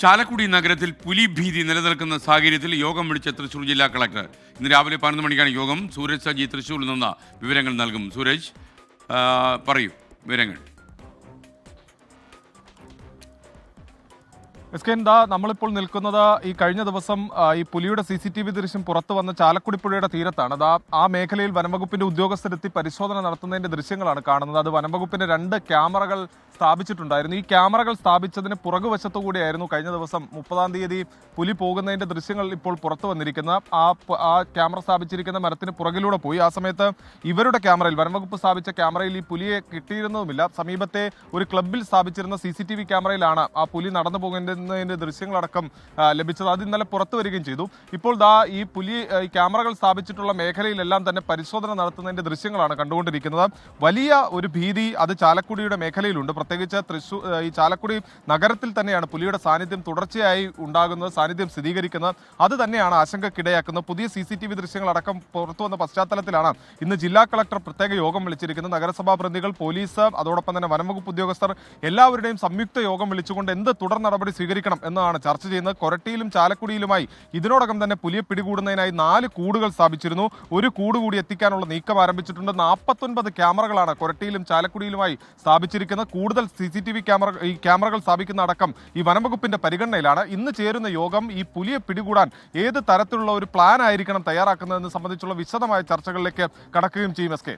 ചാലക്കുടി നഗരത്തിൽ പുലി ഭീതി നിലനിൽക്കുന്ന സാഹചര്യത്തിൽ യോഗം വിളിച്ച തൃശൂർ ജില്ലാ കളക്ടർ. ഇന്ന് രാവിലെ പതിനൊന്ന് മണിക്കാണ് യോഗം. സൂരജ് സജി തൃശൂരിൽ നിന്ന് വിവരങ്ങൾ നൽകും. സൂരജ് പറയൂ വിവരങ്ങൾ. എസ് കെ എന്താ നമ്മളിപ്പോൾ നിൽക്കുന്നത് ഈ കഴിഞ്ഞ ദിവസം ഈ പുലിയുടെ സി സി ടി വി ദൃശ്യം പുറത്തു വന്ന ചാലക്കുടി പുഴയുടെ തീരത്താണ്. അത് ആ മേഖലയിൽ വനംവകുപ്പിന്റെ ഉദ്യോഗസ്ഥരെത്തി പരിശോധന നടത്തുന്നതിന്റെ ദൃശ്യങ്ങളാണ് കാണുന്നത്. അത് വനംവകുപ്പിന്റെ രണ്ട് ക്യാമറകൾ സ്ഥാപിച്ചിട്ടുണ്ടായിരുന്നു. ഈ ക്യാമറകൾ സ്ഥാപിച്ചതിന് പുറകുവശത്തു കൂടിയായിരുന്നു കഴിഞ്ഞ ദിവസം മുപ്പതാം തീയതി പുലി പോകുന്നതിന്റെ ദൃശ്യങ്ങൾ ഇപ്പോൾ പുറത്തു വന്നിരിക്കുന്ന ആ ആ ക്യാമറ സ്ഥാപിച്ചിരിക്കുന്ന മരത്തിന് പുറകിലൂടെ പോയി. ആ സമയത്ത് ഇവരുടെ ക്യാമറയിൽ വനംവകുപ്പ് സ്ഥാപിച്ച ക്യാമറയിൽ ഈ പുലിയെ കിട്ടിയിരുന്നതുമില്ല. സമീപത്തെ ഒരു ക്ലബിൽ സ്ഥാപിച്ചിരുന്ന സി സി ടി വി ക്യാമറയിലാണ് ആ പുലി നടന്നു പോകുന്നതിന്റെ ദൃശ്യങ്ങളടക്കം ലഭിച്ചത്. അത് ഇന്നലെ പുറത്തു വരികയും ചെയ്തു. ഇപ്പോൾ ദാ ഈ പുലി ക്യാമറകൾ സ്ഥാപിച്ചിട്ടുള്ള മേഖലയിലെല്ലാം തന്നെ പരിശോധന നടത്തുന്നതിന്റെ ദൃശ്യങ്ങളാണ് കണ്ടുകൊണ്ടിരിക്കുന്നത്. വലിയ ഒരു ഭീതി അത് ചാലക്കുടിയുടെ മേഖലയിലുണ്ട്. പ്രത്യേകിച്ച് തൃശൂർ ഈ ചാലക്കുടി നഗരത്തിൽ തന്നെയാണ് പുലിയുടെ സാന്നിധ്യം തുടർച്ചയായി ഉണ്ടാകുന്നത് സാന്നിധ്യം സ്ഥിരീകരിക്കുന്നത്. അത് തന്നെയാണ് ആശങ്കക്കിടയാക്കുന്നത്. പുതിയ സി സി ടി വി ദൃശ്യങ്ങളടക്കം പുറത്തു വന്ന പശ്ചാത്തലത്തിലാണ് ഇന്ന് ജില്ലാ കളക്ടർ പ്രത്യേക യോഗം വിളിച്ചിരിക്കുന്നത്. നഗരസഭാ പ്രതിനിധികൾ പോലീസ് അതോടൊപ്പം തന്നെ വനംവകുപ്പ് ഉദ്യോഗസ്ഥർ എല്ലാവരുടെയും സംയുക്ത യോഗം വിളിച്ചുകൊണ്ട് എന്ത് തുടർ നടപടി സ്വീകരിക്കണം എന്നതാണ് ചർച്ച ചെയ്യുന്നത്. കൊരട്ടിയിലും ചാലക്കുടിയിലുമായി ഇതിനോടകം തന്നെ പുലിയെ പിടികൂടുന്നതിനായി നാല് കൂടുകൾ സ്ഥാപിച്ചിരുന്നു. ഒരു കൂട് കൂടി എത്തിക്കാനുള്ള നീക്കം ആരംഭിച്ചിട്ടുണ്ട്. നാൽപ്പത്തൊൻപത് ക്യാമറകളാണ് കൊരട്ടിയിലും ചാലക്കുടിയിലുമായി സ്ഥാപിച്ചിരിക്കുന്നത്. കൂടുതൽ C C T V camera ഈ ക്യാമറകൾ സ്ഥാപിക്കുന്ന അടക്കം ഈ വനംവകുപ്പിന്റെ പരിഗണനയിലാണ്. ഇന്ന് ചേരുന്ന യോഗം ഈ പുലിയെ പിടികൂടാൻ ഏത് തരത്തിലുള്ള ഒരു പ്ലാൻ ആയിരിക്കണം തയ്യാറാക്കുന്നതെന്ന് സംബന്ധിച്ചുള്ള വിശദമായ ചർച്ചകളിലേക്ക് കടക്കുകയും ചെയ്യും എസ് കെ.